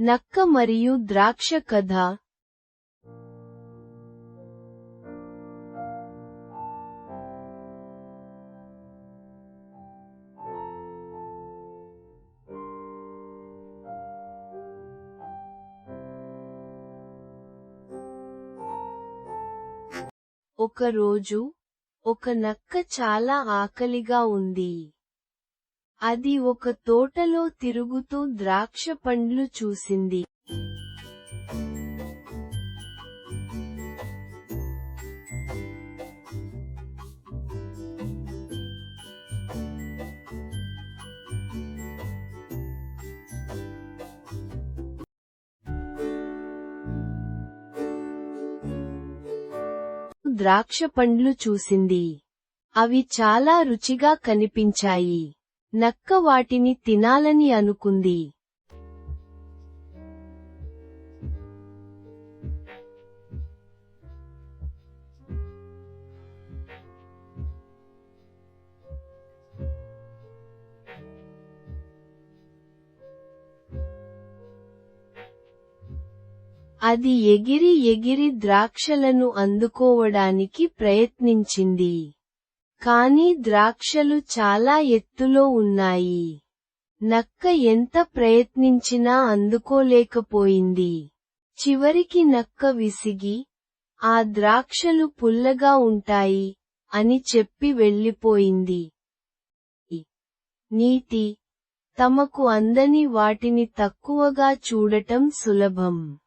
నక్క మరియు ద్రాక్ష కథ. ఒకరోజు ఒక నక్క చాలా ఆకలిగా ఉంది. అది ఒక తోటలో తిరుగుతూ ద్రాక్ష పండ్లు చూసింది. ద్రాక్ష పండ్లు చూసింది. అవి చాలా రుచిగా కనిపించాయి. నక్క వాటిని తినాలని అనుకుంది. అది ఎగిరి ఎగిరి ద్రాక్షలను అందుకోవడానికి ప్రయత్నించింది. కాని ద్రాక్షలు చాలా ఎత్తులో ఉన్నాయి. నక్క ఎంత ప్రయత్నించినా అందుకోలేకపోయింది. చివరికి నక్క విసిగి ఆ ద్రాక్షలు పుల్లగా ఉంటాయి అని చెప్పి వెళ్ళిపోయింది. నీతి తమకు అందని వాటిని తక్కువగా చూడటం సులభం.